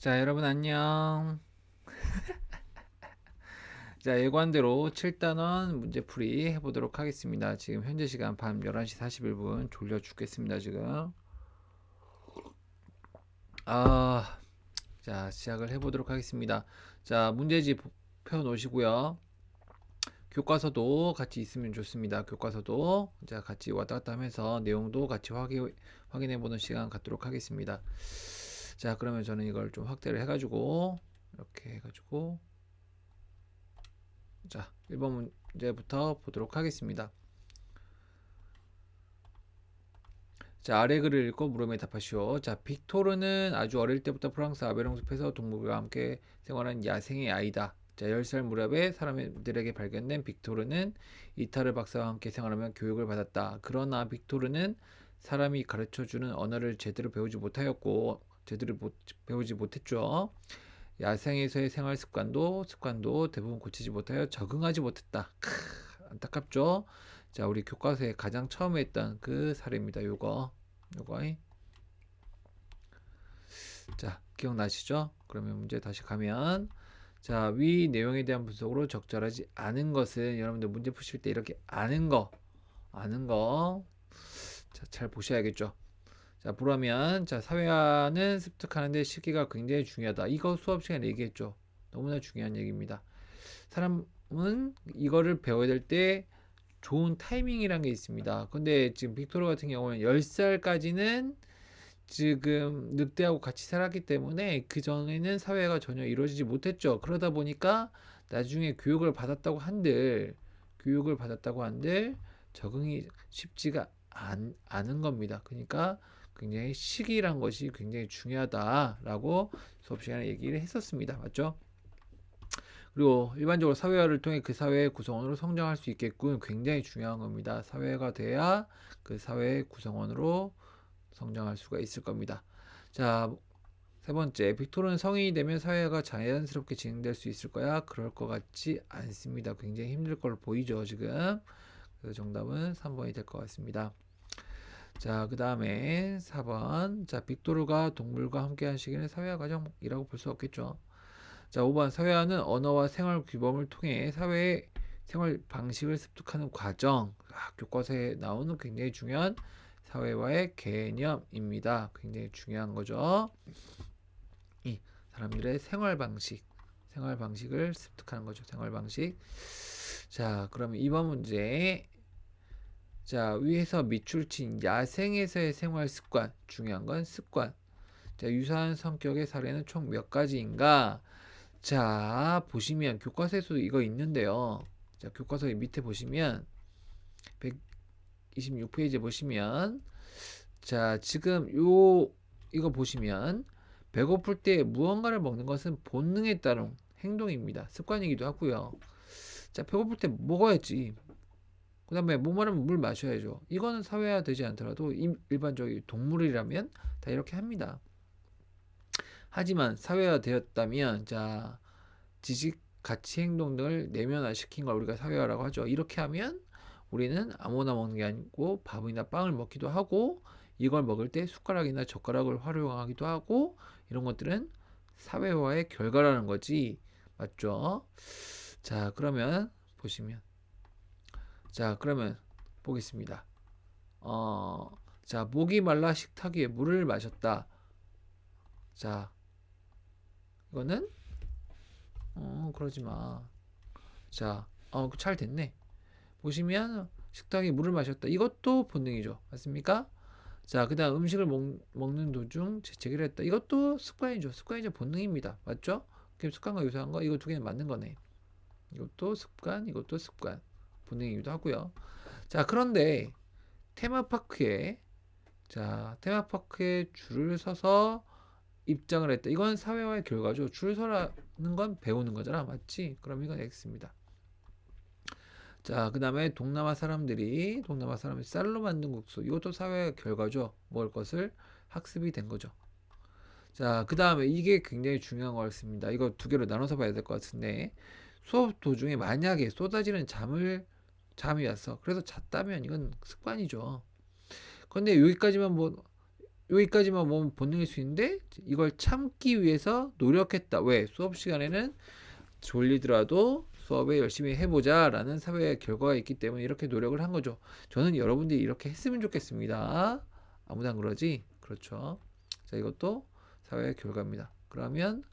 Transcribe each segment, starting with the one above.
자, 여러분 안녕. 자, 예관대로 7단원 문제풀이 해보도록 하겠습니다. 지금 현재 시간 밤 11시 41분 졸려 죽겠습니다, 지금. 아, 자, 시작을 해보도록 하겠습니다. 자, 문제지 펴 놓으시고요. 교과서도 같이 있으면 좋습니다. 교과서도 자, 같이 왔다 갔다 하면서 내용도 같이 확인, 확인해 보는 시간 갖도록 하겠습니다. 자, 그러면 저는 이걸 좀 확대를 해가지고 이렇게 해가지고 자, 1번 문제부터 보도록 하겠습니다. 자, 아래 글을 읽고 물음에 답하시오. 자, 빅토르는 아주 어릴 때부터 프랑스 아베롱 숲에서 동물과 함께 생활한 야생의 아이다. 자, 10살 무렵에 사람들에게 발견된 빅토르는 이타르 박사와 함께 생활하며 교육을 받았다. 그러나 빅토르는 사람이 가르쳐주는 언어를 제대로 배우지 못하였고, 제대로 못, 배우지 못했죠. 야생에서의 생활 습관도 습관도 대부분 고치지 못하여 적응하지 못했다. 크, 안타깝죠. 자, 우리 교과서에 가장 처음에 했던 그 사례입니다. 요거, 요거. 자, 기억나시죠? 그러면 문제 다시 가면, 자, 위 내용에 대한 분석으로 적절하지 않은 것은 여러분들 문제 푸실 때 이렇게 아는 거, 아는 거, 자, 잘 보셔야겠죠. 자, 보라면, 자, 사회화는 습득하는데 시기가 굉장히 중요하다. 이거 수업 시간에 얘기했죠. 너무나 중요한 얘기입니다. 사람은 이거를 배워야 될 때 좋은 타이밍이란 게 있습니다. 근데 지금 빅토르 같은 경우는 10살까지는 지금 늑대하고 같이 살았기 때문에 그 전에는 사회가 전혀 이루어지지 못했죠. 그러다 보니까 나중에 교육을 받았다고 한들 교육을 받았다고 한들 적응이 쉽지가 않, 않은 겁니다. 그러니까 굉장히 시기란 것이 굉장히 중요하다라고 수업 시간에 얘기를 했었습니다. 맞죠? 그리고 일반적으로 사회화를 통해 그 사회의 구성원으로 성장할 수 있게끔 굉장히 중요한 겁니다. 사회가 돼야 그 사회의 구성원으로 성장할 수가 있을 겁니다. 자, 세 번째, 빅토르는 성인이 되면 사회가 자연스럽게 진행될 수 있을 거야? 그럴 것 같지 않습니다. 굉장히 힘들 걸로 보이죠, 지금. 그래서 정답은 3번이 될 것 같습니다. 자, 그 다음에 4번. 자, 빅토르가 동물과 함께한 시기는 사회화 과정이라고 볼 수 없겠죠. 자, 5번. 사회화는 언어와 생활 규범을 통해 사회의 생활 방식을 습득하는 과정. 아, 교과서에 나오는 굉장히 중요한 사회화의 개념입니다. 굉장히 중요한 거죠. 이 사람들의 생활 방식, 생활 방식을 습득하는 거죠. 생활 방식. 자, 그러면 2번 문제. 자, 위에서 밑줄 친 야생에서의 생활 습관. 중요한 건 습관. 자, 유사한 성격의 사례는 총 몇 가지인가? 자, 보시면 교과서에도 이거 있는데요. 자, 교과서 밑에 보시면 126페이지 보시면 자, 지금 요 이거 보시면 배고플 때 무언가를 먹는 것은 본능에 따른 행동입니다. 습관이기도 하고요. 자, 배고플 때 먹어야지. 그 다음에 목마르면 물 마셔야죠. 이거는 사회화 되지 않더라도 일반적인 동물이라면 다 이렇게 합니다. 하지만 사회화 되었다면 자 지식, 가치, 행동 등을 내면화 시킨 걸 우리가 사회화라고 하죠. 이렇게 하면 우리는 아무나 먹는 게 아니고 밥이나 빵을 먹기도 하고 이걸 먹을 때 숟가락이나 젓가락을 활용하기도 하고 이런 것들은 사회화의 결과라는 거지. 맞죠? 자, 그러면 보시면 자, 그러면 보겠습니다. 어, 자, 목이 말라 식탁 위에 물을 마셨다. 자, 이거는 어, 그러지 마. 자, 어, 잘 됐네. 보시면 식탁 위에 물을 마셨다. 이것도 본능이죠. 맞습니까? 자, 그 다음 음식을 먹, 먹는 도중 재채기를 했다. 이것도 습관이죠. 습관이죠. 본능입니다. 맞죠? 그럼 습관과 유사한 거, 이거 두 개는 맞는 거네. 이것도 습관, 이것도 습관. 본능이기도 하고요. 자, 그런데 테마파크에 자, 테마파크에 줄을 서서 입장을 했다. 이건 사회화의 결과죠. 줄 서라는 건 배우는 거잖아. 맞지? 그럼 이건 X입니다. 자, 그 다음에 동남아 사람들이, 동남아 사람이 쌀로 만든 국수. 이것도 사회의 결과죠. 먹을 것을 학습이 된 거죠. 자, 그 다음에 이게 굉장히 중요한 거였습니다. 이거 두 개로 나눠서 봐야 될 것 같은데, 수업 도중에 만약에 쏟아지는 잠을 잠이 왔어. 그래서 잤다면 이건 습관이죠. 근데 여기까지만 뭐 여기까지만 보면 본능일 수 있는데 이걸 참기 위해서 노력했다. 왜? 수업 시간에는 졸리더라도 수업에 열심히 해보자라는 사회 결과가 있기 때문에 이렇게 노력을 한 거죠. 저는 여러분들이 이렇게 했으면 좋겠습니다. 아무도 안 그러지? 그렇죠. 자, 이것도 사회의 결과입니다. 그러면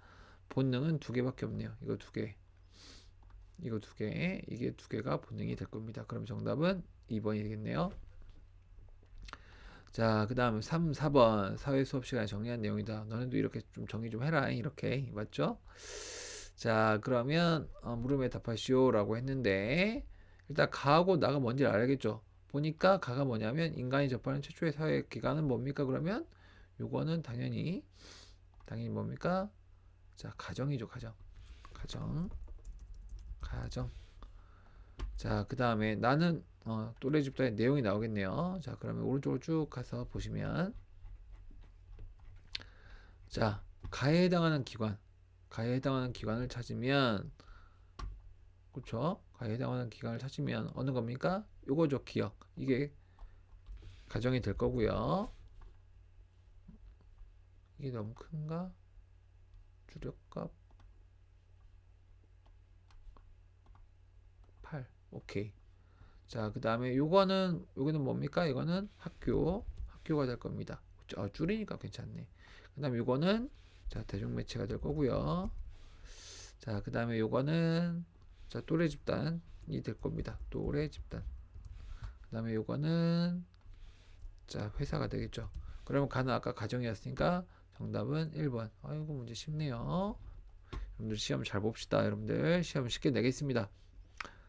본능은 두 개밖에 없네요. 이거 두 개. 이거 두 개. 이게 두 개가 본능이 될 겁니다. 그럼 정답은 2번이 되겠네요. 자, 그 다음 3, 4번 사회 수업 시간에 정리한 내용이다. 너네도 이렇게 좀 정리 좀 해라. 이렇게 맞죠? 자, 그러면 어, 물음에 답하시오라고 했는데 일단 가하고 나가 뭔지 알겠죠? 보니까 가가 뭐냐면 인간이 접하는 최초의 사회 기관은 뭡니까? 그러면 요거는 당연히 당연히 뭡니까? 자, 가정이죠, 가정. 가정. 가정. 자, 그 다음에 나는 어, 또래 집단의 내용이 나오겠네요. 자, 그러면 오른쪽으로 쭉 가서 보시면 자, 가에 해당하는 기관, 가에 해당하는 기관을 찾으면 그렇죠? 가에 해당하는 기관을 찾으면 어느 겁니까? 요거죠, 기억. 이게 가정이 될 거고요. 이게 너무 큰가? 주력값 오케이. 자, 그 다음에 요거는 요거는 뭡니까? 이거는 학교 학교가 될 겁니다. 아, 줄이니까 괜찮네. 그 다음에 요거는 자 대중 매체가 될 거고요. 자, 그 다음에 요거는 자 또래 집단이 될 겁니다. 또래 집단. 그 다음에 요거는 자 회사가 되겠죠. 그러면 가는 아까 가정이었으니까 정답은 1번. 아이고 문제 쉽네요. 여러분들 시험 잘 봅시다. 여러분들 시험 쉽게 내겠습니다.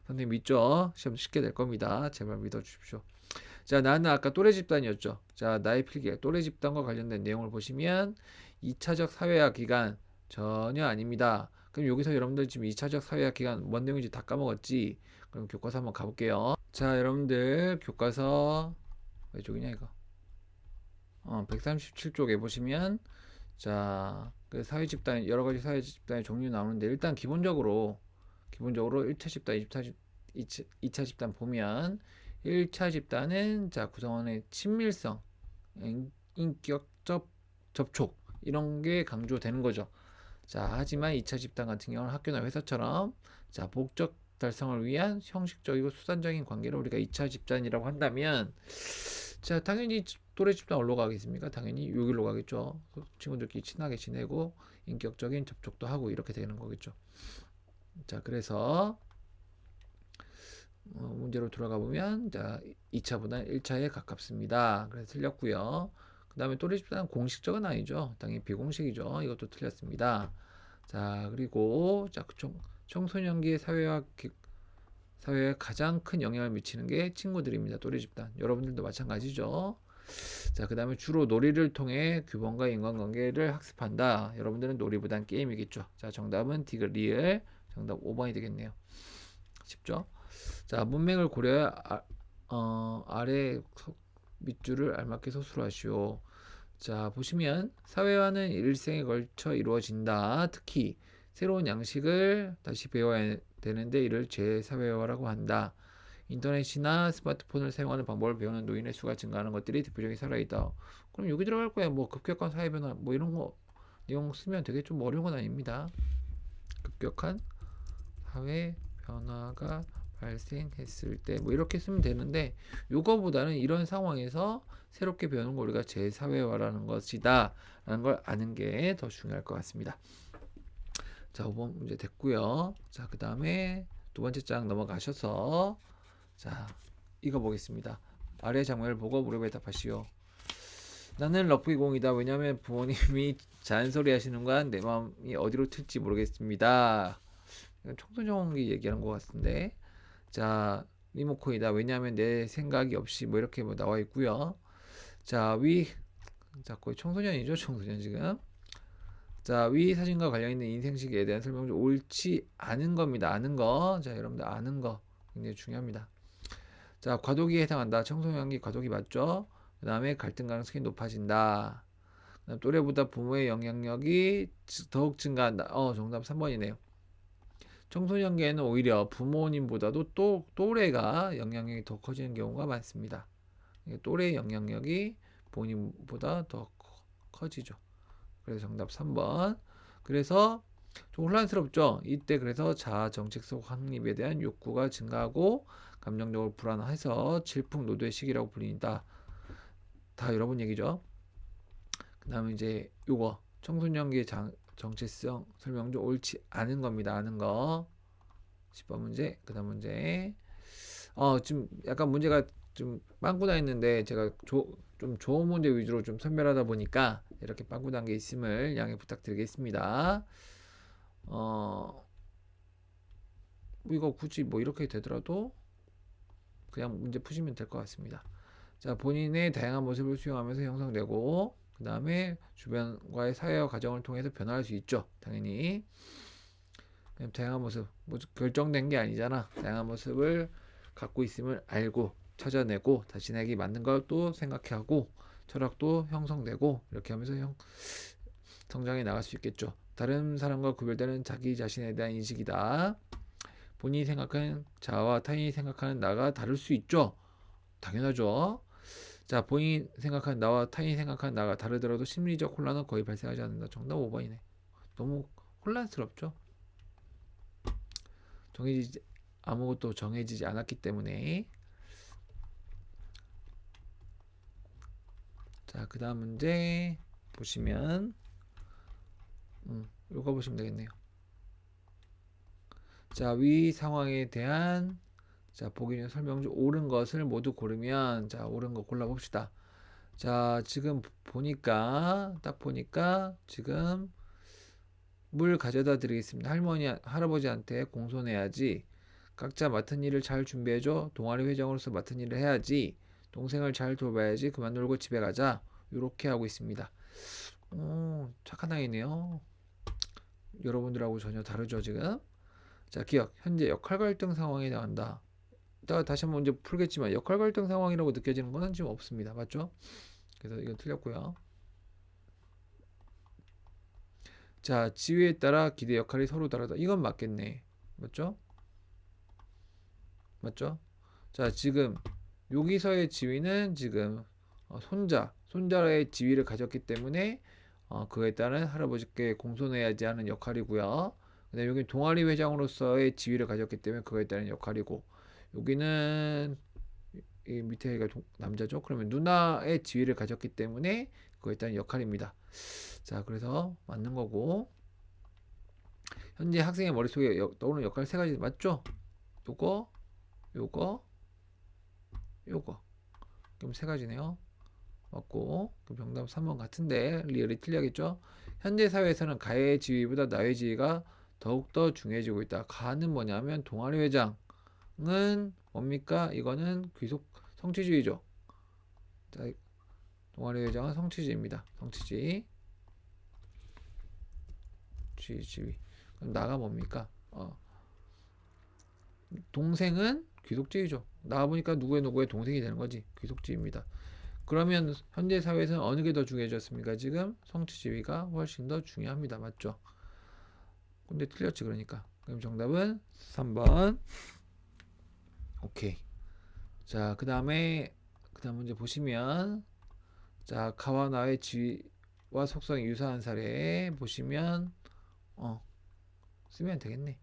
선생님 믿죠? 시험 쉽게 낼 겁니다. 제발 믿어주십시오. 자, 나는 아까 또래 집단이었죠. 자, 나의 필기, 또래 집단과 관련된 내용을 보시면 2차적 사회화 기간 전혀 아닙니다. 그럼 여기서 여러분들 지금 2차적 사회화 기간 뭔 내용인지 다 까먹었지? 그럼 교과서 한번 가볼게요. 자, 여러분들 교과서 왜 쪽이냐 이거? 어, 137쪽에 보시면 자, 그 사회 집단 여러 가지 사회 집단의 종류 나오는데 일단 기본적으로 기본적으로 1차 집단, 2차, 집, 2차, 2차 집단 보면 1차 집단은 자 구성원의 친밀성, 인격적 접촉 이런 게 강조되는 거죠. 자 하지만 2차 집단 같은 경우는 학교나 회사처럼 자 목적 달성을 위한 형식적이고 수단적인 관계를 우리가 2차 집단이라고 한다면 자 당연히 또래 집단 어디로 가겠습니까? 당연히 여기로 가겠죠. 친구들끼리 친하게 지내고 인격적인 접촉도 하고 이렇게 되는 거겠죠. 자, 그래서 어, 문제로 돌아가 보면 자, 2차보다 1차에 가깝습니다. 그래서 틀렸고요. 그 다음에 또래 집단 공식적은 아니죠. 당연히 비공식이죠. 이것도 틀렸습니다. 자, 그리고 자, 청, 청소년기의 사회화 사회에 가장 큰 영향을 미치는 게 친구들입니다. 또래 집단. 여러분들도 마찬가지죠. 자, 그 다음에 주로 놀이를 통해 규범과 인간관계를 학습한다. 여러분들은 놀이보단 게임이겠죠. 자, 정답은 디귿리을 정답 5번이 되겠네요. 쉽죠? 자, 문맥을 고려해 아, 어, 아래 밑줄을 알맞게 서술하시오. 자, 보시면 사회화는 일생에 걸쳐 이루어진다. 특히 새로운 양식을 다시 배워야 되는데 이를 재사회화라고 한다. 인터넷이나 스마트폰을 사용하는 방법을 배우는 노인의 수가 증가하는 것들이 대표적인 사례이다. 그럼 여기 들어갈 거야. 뭐 급격한 사회 변화 뭐 이런 거 내용 쓰면 되게 좀 어려운 건 아닙니다. 급격한 사회 변화가 발생했을 때 뭐 이렇게 쓰면 되는데 요거보다는 이런 상황에서 새롭게 배우는 걸 우리가 재사회화라는 것이다 라는 걸 아는 게 더 중요할 것 같습니다. 자 5번 문제 됐고요. 자 그 다음에 두 번째 장 넘어가셔서 자 이거 보겠습니다. 아래 장면을 보고 무릎에 답하시오. 나는 러프기 공이다. 왜냐하면 부모님이 잔소리 하시는 건 내 마음이 어디로 튈지 모르겠습니다 청소년기 얘기하는 것 같은데. 자 리모컨이다. 왜냐하면 내 생각이 없이 뭐 이렇게 뭐 나와 있고요. 자위 자 거의 청소년이죠 청소년 지금. 자 위 사진과 관련 있는 인생식에 대한 설명 좀 옳지 않은 겁니다. 아는 거 자 여러분들 아는 거 굉장히 중요합니다. 자 과도기에 해당한다. 청소년기 과도기 맞죠? 그 다음에 갈등 가능성이 높아진다. 또래보다 부모의 영향력이 더욱 증가한다. 어 정답 3번이네요 청소년기에는 오히려 부모님보다도 또 또래가 영향력이 더 커지는 경우가 많습니다. 또래의 영향력이 부모님보다 더 커지죠. 그래서 정답 3번. 그래서 좀 혼란스럽죠. 이때 그래서 자아 정책 속 확립에 대한 욕구가 증가하고 감정적으로 불안해서 질풍노도의 시기라고 불린다. 다 여러분 얘기죠. 그다음에 이제 요거 청소년기의 장, 정체성 설명 중 옳지 않은 겁니다. 아는 거. 10번 문제. 그다음 문제. 어, 지금 약간 문제가 좀 빵꾸나 있는데 제가 조, 좀 좋은 문제 위주로 좀 선별하다 보니까 이렇게 빵꾸난 게 있음을 양해 부탁드리겠습니다. 어, 뭐 이거 굳이 뭐 이렇게 되더라도 그냥 문제 푸시면 될 것 같습니다. 자, 본인의 다양한 모습을 수용하면서 형성되고, 그 다음에 주변과의 사회와 가정을 통해서 변화할 수 있죠. 당연히. 다양한 모습, 뭐 결정된 게 아니잖아. 다양한 모습을 갖고 있음을 알고, 찾아내고, 자신에게 맞는 걸 또 생각하고, 철학도 형성되고, 이렇게 하면서 형, 성장해 나갈 수 있겠죠. 다른 사람과 구별되는 자기 자신에 대한 인식이다. 본인이 생각하는 자아와 타인이 생각하는 나가 다를 수 있죠. 당연하죠. 자, 본인이 생각하는 나와 타인이 생각하는 나가 다르더라도 심리적 혼란은 거의 발생하지 않는다. 정답 5번이네. 너무 혼란스럽죠. 정해지지 아무것도 정해지지 않았기 때문에 자, 그다음 문제 보시면 음, 이거 보시면 되겠네요. 자, 위 상황에 대한 자, 보기 중 설명 중 옳은 것을 모두 고르면 자, 옳은 거 골라 봅시다. 자, 지금 보니까 딱 보니까 지금 물 가져다 드리겠습니다. 할머니 할아버지한테 공손해야지. 각자 맡은 일을 잘 준비해줘. 동아리 회장으로서 맡은 일을 해야지. 동생을 잘 돌봐야지. 그만 놀고 집에 가자. 이렇게 하고 있습니다. 오, 착한 아이네요. 여러분들하고 전혀 다르죠, 지금? 자, 기억. 현재 역할 갈등 상황이 나온다. 이따가 다시 한번 이제 풀겠지만 역할 갈등 상황이라고 느껴지는 것은 지금 없습니다. 맞죠? 그래서 이건 틀렸고요. 자, 지위에 따라 기대 역할이 서로 다르다. 이건 맞겠네. 맞죠? 맞죠? 자, 지금 여기서의 지위는 지금 어, 손자, 손자의 지위를 가졌기 때문에 어, 그에 따른 할아버지께 공손해야지 하는 역할이고요. 그다음에 여기 동아리 회장으로서의 지위를 가졌기 때문에 그거에 따른 역할이고 여기는 이 밑에 가 남자죠. 그러면 누나의 지위를 가졌기 때문에 그거에 따른 역할입니다. 자, 그래서 맞는 거고 현재 학생의 머릿속에 여, 떠오르는 역할 세 가지 맞죠? 요거, 요거, 요거. 그럼 세 가지네요. 맞고 그럼 정답 3번 같은데 리얼이 틀리겠죠? 현재 사회에서는 가의 지위보다 나의 지위가 더욱더 중요해지고 있다. 가는 뭐냐면 동아리 회장 은 뭡니까? 이거는 귀속 성취주의죠. 자, 동아리 회장은 성취주의입니다. 성취주의. 주의, 지위. 그럼 나가 뭡니까? 어. 동생은 귀속주의죠. 나가 보니까 누구의 누구의 동생이 되는 거지. 귀속주의입니다. 그러면 현재 사회에서는 어느 게 더 중요해졌습니까? 지금 성취지위가 훨씬 더 중요합니다. 맞죠? 근데 틀렸지 그러니까. 그럼 정답은 3번. 오케이. 자, 그 다음에 그 다음 문제 보시면 자, 가와 나의 지위와 속성이 유사한 사례 보시면 어 쓰면 되겠네.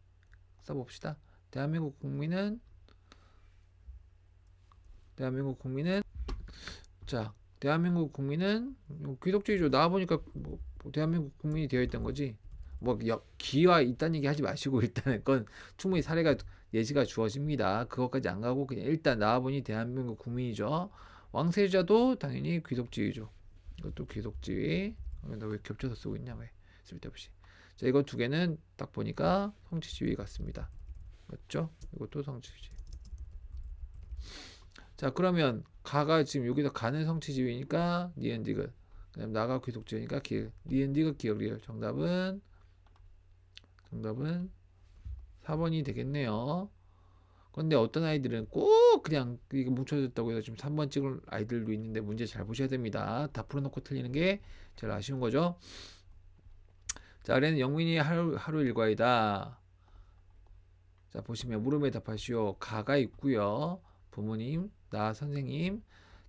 써봅시다. 대한민국 국민은 대한민국 국민은 자 대한민국 국민은 귀속주의죠. 나와 보니까 뭐 대한민국 국민이 되어 있던 거지. 뭐 기와 있다는 얘기 하지 마시고 일단은 그건 충분히 사례가 예시가 주어집니다. 그것까지 안 가고 그냥 일단 나와보니 대한민국 국민이죠. 왕세자도 당연히 귀속지위죠. 이것도 귀속지위. 너왜 겹쳐서 쓰고 있냐 왜 쓸데없이. 자 이거 두 개는 딱 보니까 성취지위 같습니다. 맞죠? 이것도 성취지위. 자 그러면 가가 지금 여기서 가는 성취지위니까 니은디귿. 그다음 나가 귀속지위니까 기 니은디귿 기억 리얼. 정답은 정답은 4번이 되겠네요. 근데 어떤 아이들은 꼭 그냥 이게 뭉쳐졌다고 해서 지금 3번 찍을 아이들도 있는데 문제 잘 보셔야 됩니다. 다 풀어놓고 틀리는 게 제일 아쉬운 거죠. 자, 아래는 영민이 하루, 하루 일과이다. 자, 보시면 물음에 답하시오. 가가 있고요. 부모님, 나 선생님,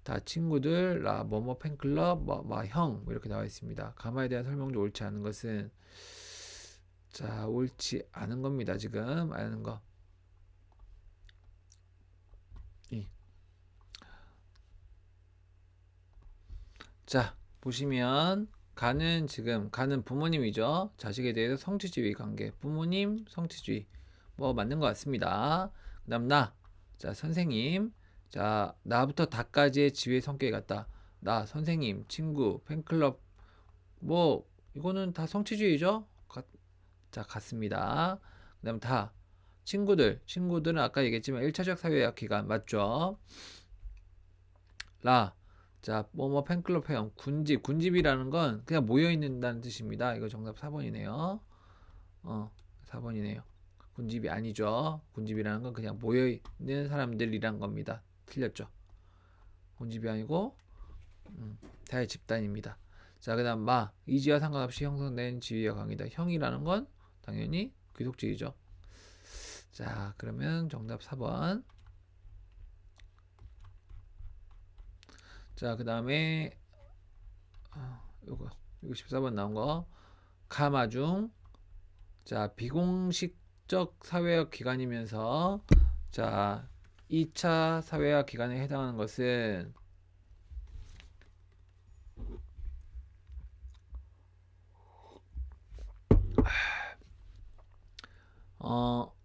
다 친구들, 라, 뭐뭐 팬클럽, 뭐, 뭐, 형, 뭐 이렇게 나와 있습니다. 가마에 대한 설명 중 옳지 않은 것은, 자, 옳지 않은 겁니다. 지금, 아는 거. 이. 자, 보시면, 가는 지금, 가는 부모님이죠. 자식에 대해서 성취주의 관계. 부모님, 성취주의. 뭐, 맞는 것 같습니다. 그 다음, 나. 자, 선생님. 자, 나부터 다까지의 지위의 성격이 같다. 나, 선생님, 친구, 팬클럽, 뭐, 이거는 다 성취주의죠? 가- 자, 같습니다. 그 다음 다. 친구들, 친구들은 아까 얘기했지만 1차적 사회학 기간, 맞죠? 라. 자, 뭐뭐 팬클럽 회원, 군집, 군집이라는 건 그냥 모여있는다는 뜻입니다. 이거 정답 4번이네요. 어, 4번이네요. 군집이 아니죠. 군집이라는 건 그냥 모여있는 사람들이란 겁니다. 틀렸죠. 군집이 아니고 음, 대의 집단입니다. 자, 그 다음 마 이지와 상관없이 형성된 지위와 관계다. 형이라는 건 당연히 귀속지위죠. 자, 그러면 정답 4번. 자, 그 다음에 어, 요거 이거 14번 나온 거 가마중 자, 비공식적 사회학 기관이면서 자, 2차 사회학 기관에 해당하는 것은 어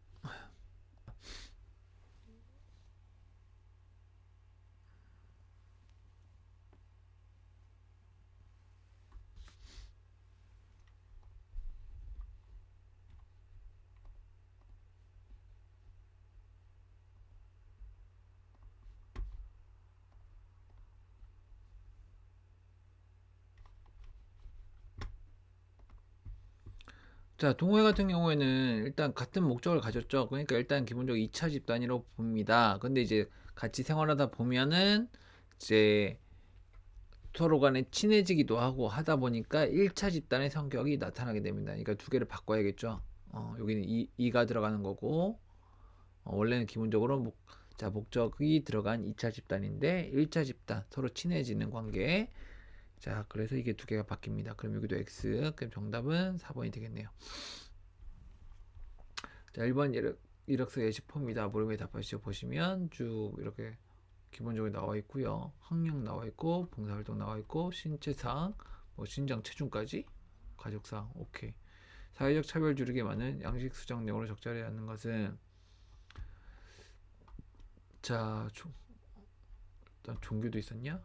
자, 동호회 같은 경우에는 일단 같은 목적을 가졌죠. 그러니까 일단 기본적으로 2차 집단이라고 봅니다. 근데 이제 같이 생활하다 보면은 이제 서로 간에 친해지기도 하고 하다 보니까 1차 집단의 성격이 나타나게 됩니다. 그러니까 두 개를 바꿔야겠죠. 어, 여기는 이, 이가 들어가는 거고 어, 원래는 기본적으로 목, 자, 목적이 들어간 2차 집단인데 1차 집단 서로 친해지는 관계 자, 그래서 이게 두 개가 바뀝니다. 그럼 여기도 X. 그럼 정답은 4번이 되겠네요. 자, 1번 이력, 이력서 예시포입니다. 물음에 답하시죠. 보시면 쭉 이렇게 기본적으로 나와 있고요. 학력 나와 있고, 봉사활동 나와 있고, 신체상, 뭐 신장 체중까지, 가족상, 오케이. 사회적 차별 주르게 많은 양식 수정 내용으로 적절히 하는 것은 자, 조, 일단 종교도 있었냐?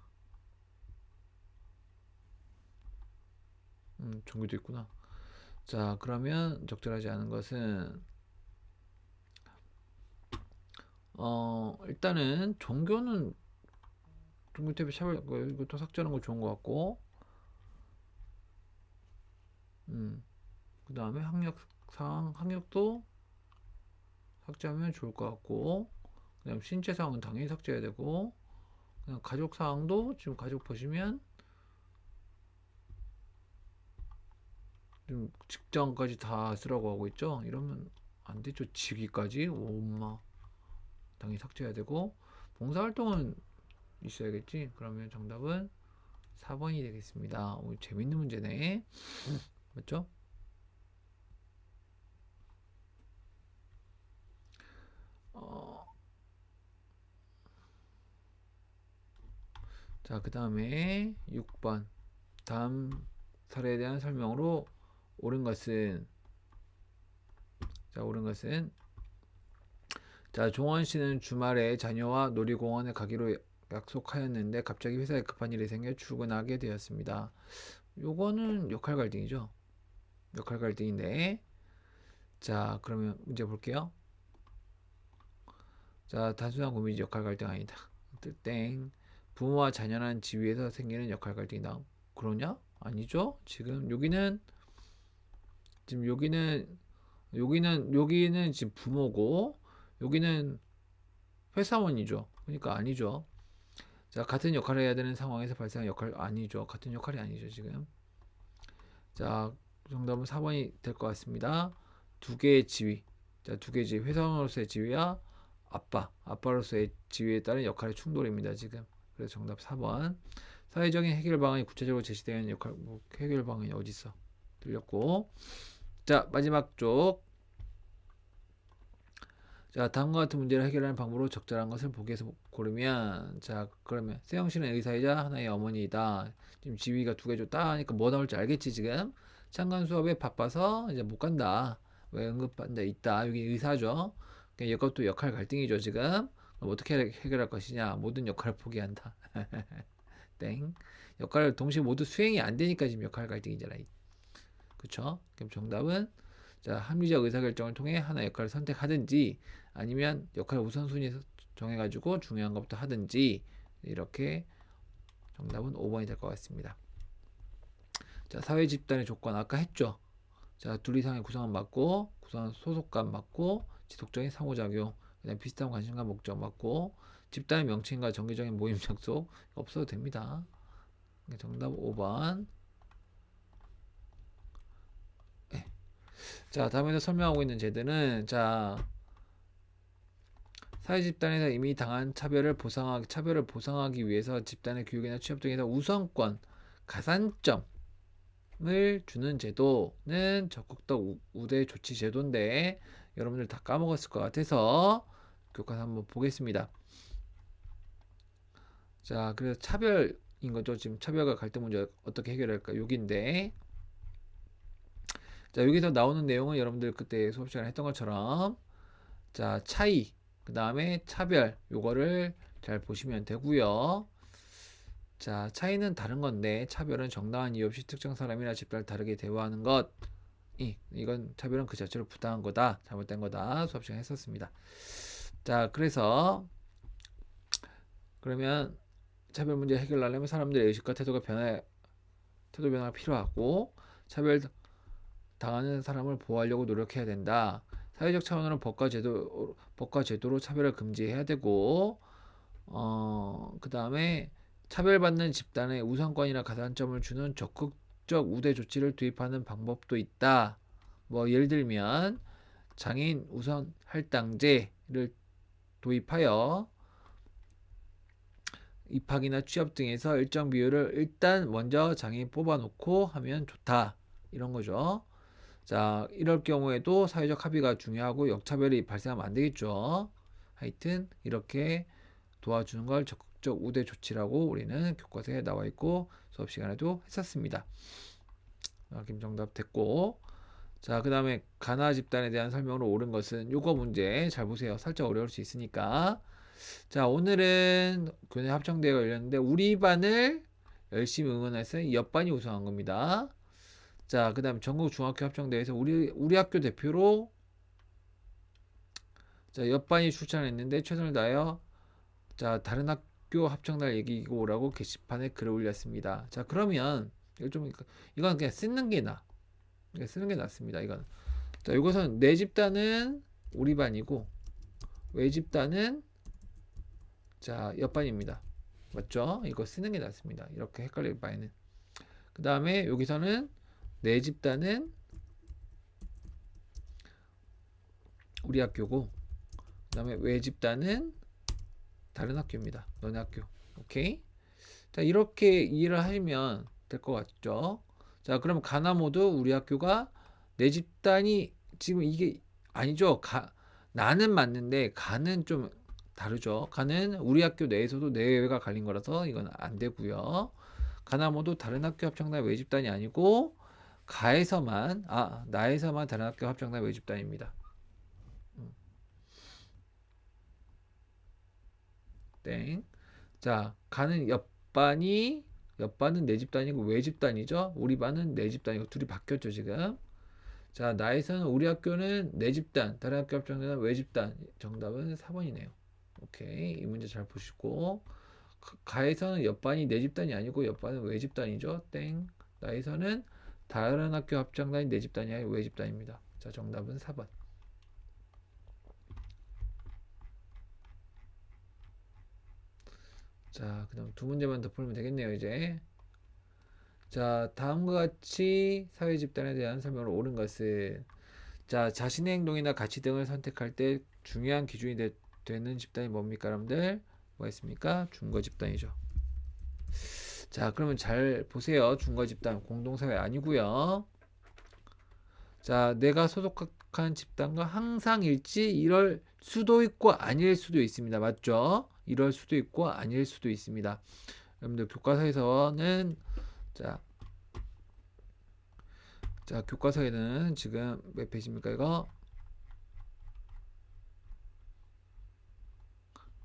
음, 종교도 있구나. 자, 그러면 적절하지 않은 것은 어, 일단은 종교는 종교 대비 차별 그, 이것도 삭제하는 거 좋은 것 같고 음, 그 다음에 학력상 학력도 삭제하면 좋을 것 같고 그 다음 신체상은 당연히 삭제해야 되고 그냥 가족 사항도 지금 가족 보시면 지금 직장까지 다 쓰라고 하고 있죠. 이러면 안 되죠. 직위까지 엄마 당연히 삭제해야 되고 봉사활동은 있어야겠지. 그러면 정답은 4번이 되겠습니다. 오, 재밌는 문제네. 맞죠? 어... 자, 그 다음에 6번. 다음 사례에 대한 설명으로 옳은 것은 자 옳은 것은 자 종원 씨는 주말에 자녀와 놀이공원에 가기로 약속하였는데 갑자기 회사에 급한 일이 생겨 출근하게 되었습니다. 요거는 역할 갈등이죠. 역할 갈등인데 자 그러면 문제 볼게요. 자 단순한 고민이 역할 갈등 아니다. 땡 부모와 자녀란 지위에서 생기는 역할 갈등이다. 그러냐? 아니죠. 지금 여기는 지금 여기는 여기는 여기는 지금 부모고 여기는 회사원이죠. 그러니까 아니죠. 자, 같은 역할을 해야 되는 상황에서 발생한 역할 아니죠. 같은 역할이 아니죠, 지금. 자, 정답은 4번이 될 것 같습니다. 두 개의 지위. 자, 두 개의 지위. 회사원으로서의 지위와 아빠, 아빠로서의 지위에 따른 역할의 충돌입니다, 지금. 그래서 정답 4번. 사회적인 해결 방안이 구체적으로 제시되는 역할, 뭐 해결 방안이 어디 있어? 틀렸고. 자, 마지막 쪽. 자, 다음과 같은 문제를 해결하는 방법으로 적절한 것을 보기에서 고르면, 자, 그러면 세영 씨는 의사이자 하나의 어머니이다. 지금 지위가 두 개 줬다 하니까 뭐 나올지 알겠지 지금? 창간 수업에 바빠서 이제 못 간다. 왜 응급반대 있다. 여기 의사죠. 이것도 역할 갈등이죠 지금. 어떻게 해- 해결할 것이냐? 모든 역할을 포기한다. 땡. 역할을 동시에 모두 수행이 안 되니까 지금 역할 갈등이잖아. 그쵸? 그럼 정답은 자 합리적 의사결정을 통해 하나 역할을 선택하든지 아니면 역할 우선순위 정해가지고 중요한 것부터 하든지 이렇게 정답은 5번이 될 것 같습니다. 자 사회 집단의 조건 아까 했죠. 자 둘 이상의 구성원 맞고 구성원 소속감 맞고 지속적인 상호작용 그다음 비슷한 관심과 목적 맞고 집단의 명칭과 정기적인 모임 약속 없어도 됩니다. 정답 5번. 자, 다음에서 설명하고 있는 제도는 자 사회 집단에서 이미 당한 차별을 보상하기 차별을 보상하기 위해서 집단의 교육이나 취업 등에서 우선권 가산점을 주는 제도는 적극적 우- 우대 조치 제도인데 여러분들 다 까먹었을 것 같아서 교과서 한번 보겠습니다. 자, 그래서 차별인 거죠. 지금 차별과 갈등 문제 어떻게 해결할까? 여기인데 자, 여기서 나오는 내용은 여러분들 그때 수업 시간에 했던 것처럼 자, 차이, 그 다음에 차별, 요거를 잘 보시면 되고요. 자, 차이는 다른 건데 차별은 정당한 이유 없이 특정 사람이나 집단을 다르게 대우하는 것. 이, 이건 차별은 그 자체로 부당한 거다. 잘못된 거다. 수업 시간에 했었습니다. 자, 그래서 그러면 차별 문제 해결하려면 사람들의 의식과 태도가 변화, 태도 변화가 필요하고 차별 당하는 사람을 보호하려고 노력해야 된다. 사회적 차원으로 법과 제도 법과 제도로 차별을 금지해야 되고 어, 그다음에 차별받는 집단에 우선권이나 가산점을 주는 적극적 우대 조치를 도입하는 방법도 있다. 뭐 예를 들면 장애인 우선 할당제를 도입하여 입학이나 취업 등에서 일정 비율을 일단 먼저 장애인 뽑아놓고 하면 좋다. 이런 거죠. 자, 이럴 경우에도 사회적 합의가 중요하고 역차별이 발생하면 안 되겠죠. 하여튼 이렇게 도와주는 걸 적극적 우대 조치라고 우리는 교과서에 나와 있고 수업 시간에도 했었습니다. 아, 김정답 됐고 자, 그 다음에 가나 집단에 대한 설명으로 옳은 것은 요거 문제 잘 보세요. 살짝 어려울 수 있으니까. 자, 오늘은 교내 합정대회가 열렸는데 우리 반을 열심히 응원해서 옆반이 우승한 겁니다. 자, 그 다음 전국 중학교 합정대회에서 우리 우리 학교 대표로 자, 옆반이 출전했는데 최선을 다하여 자, 다른 학교 합정날 얘기고 오라고 게시판에 글을 올렸습니다. 자, 그러면 이거 좀 이건 그냥 쓰는 게 나. 쓰는 게 낫습니다. 이건. 자, 이것은 내 집단은 우리 반이고 외 집단은 자, 옆반입니다. 맞죠? 이거 쓰는 게 낫습니다. 이렇게 헷갈릴 바에는. 그 다음에 여기서는 내 집단은 우리 학교고 그 다음에 외 집단은 다른 학교입니다. 너네 학교. 오케이? 자 이렇게 이해를 하시면 될 것 같죠? 자 그럼 가나 모두 우리 학교가 내 집단이 지금 이게 아니죠. 가 나는 맞는데 가는 좀 다르죠. 가는 우리 학교 내에서도 내외가 갈린 거라서 이건 안 되고요. 가나 모두 다른 학교 합창단 외 집단이 아니고 가에서만 아 나에서만 다른 학교 합정단 외집단입니다. 음. 땡. 자 가는 옆반이 옆반은 내 집단이고 외 집단이죠. 우리 반은 내 집단이고 둘이 바뀌었죠 지금. 자 나에서는 우리 학교는 내 집단 다른 학교 합정단 외 집단 정답은 4번이네요. 오케이 이 문제 잘 보시고 가에서는 옆반이 내 집단이 아니고 옆반은 외 집단이죠. 땡. 나에서는 다른 학교 합창단이 내 집단이 아니라 외 집단입니다. 자, 정답은 4번. 자, 그 다음 두 문제만 더 풀면 되겠네요, 이제. 자, 다음과 같이 사회 집단에 대한 설명을 옳은 것은 자, 자신의 행동이나 가치 등을 선택할 때 중요한 기준이 되, 는 집단이 뭡니까, 여러분들? 뭐가 있습니까? 중거 집단이죠. 자, 그러면 잘 보세요. 중거 집단 공동사회 아니고요. 자, 내가 소속한 집단과 항상 일치 이럴 수도 있고 아닐 수도 있습니다. 맞죠? 이럴 수도 있고 아닐 수도 있습니다. 여러분들 교과서에서는 자, 자 교과서에는 지금 몇 페이지입니까 이거?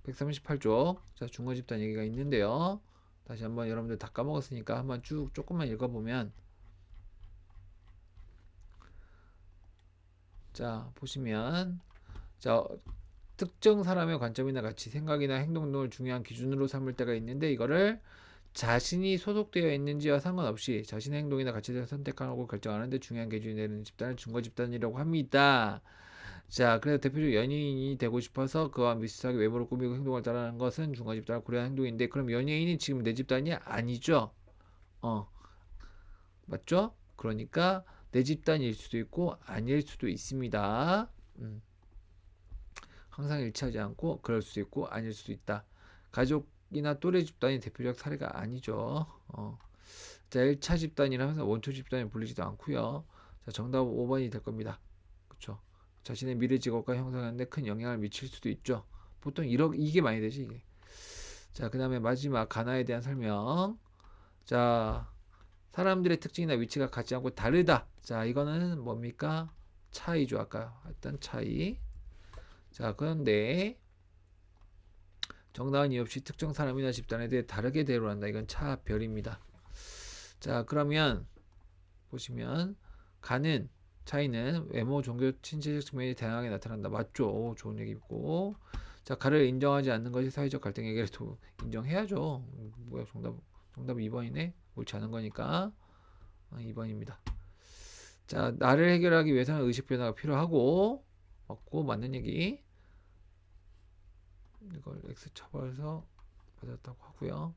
138쪽 자 중거 집단 얘기가 있는데요. 다시 한번 여러분들 다 까먹었으니까 한번 쭉 조금만 읽어보면 자 보시면 자 특정 사람의 관점이나 가치, 생각이나 행동 등을 중요한 기준으로 삼을 때가 있는데 이거를 자신이 소속되어 있는지와 상관없이 자신의 행동이나 가치를 선택하고 결정하는데 중요한 기준이 되는 집단을 중거 집단이라고 합니다. 자, 그래서 대표적으로 연예인이 되고 싶어서 그와 비슷하게 외모를 꾸미고 행동을 따르는 것은 중거 집단을 고려한 행동인데 그럼 연예인이 지금 내 집단이 아니죠? 어, 맞죠? 그러니까 내 집단일 수도 있고 아닐 수도 있습니다. 음. 항상 일치하지 않고 그럴 수도 있고 아닐 수도 있다. 가족이나 또래 집단이 대표적 사례가 아니죠. 어. 자, 1차 집단이라면서 원초 집단에 불리지도 않고요. 자, 정답 5번이 될 겁니다. 자신의 미래 직업과 형성하는데 큰 영향을 미칠 수도 있죠. 보통 이러, 이게 많이 되지 이게. 자, 그 다음에 마지막 가나에 대한 설명. 자, 사람들의 특징이나 위치가 같지 않고 다르다. 자, 이거는 뭡니까? 차이죠. 아까 했던 차이. 자, 그런데 정당한 이유 없이 특정 사람이나 집단에 대해 다르게 대우한다. 이건 차별입니다. 자, 그러면 보시면 가는 차이는 외모, 종교, 신체적 측면이 다양하게 나타난다. 맞죠? 오, 좋은 얘기고. 자, 가를 인정하지 않는 것이 사회적 갈등 해결에 도 인정해야죠. 뭐야, 정답, 정답 2번이네. 옳지 않은 거니까. 아, 2번입니다. 자, 나를 해결하기 위해서는 의식 변화가 필요하고, 맞고, 맞는 얘기. 이걸 X 처벌해서 받았다고 하고요.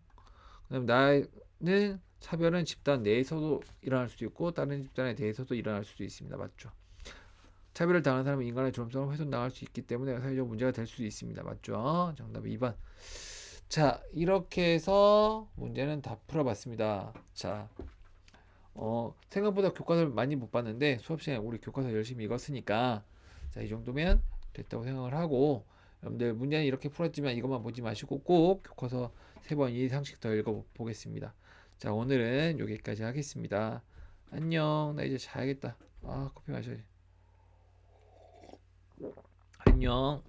그 다음 나는 차별은 집단 내에서도 일어날 수도 있고 다른 집단에 대해서도 일어날 수도 있습니다. 맞죠? 차별을 당하는 사람은 인간의 존엄성을 훼손당할 수 있기 때문에 사회적 문제가 될 수도 있습니다. 맞죠? 정답 2번. 자, 이렇게 해서 문제는 다 풀어봤습니다. 자, 어, 생각보다 교과서를 많이 못 봤는데 수업 시간에 우리 교과서 열심히 읽었으니까 자, 이 정도면 됐다고 생각을 하고 여러분들 문제는 이렇게 풀었지만 이것만 보지 마시고 꼭 교과서 세 번 이상씩 더 읽어보겠습니다. 자, 오늘은 여기까지 하겠습니다. 안녕. 나 이제 자야겠다. 아, 커피 마셔야지. 안녕.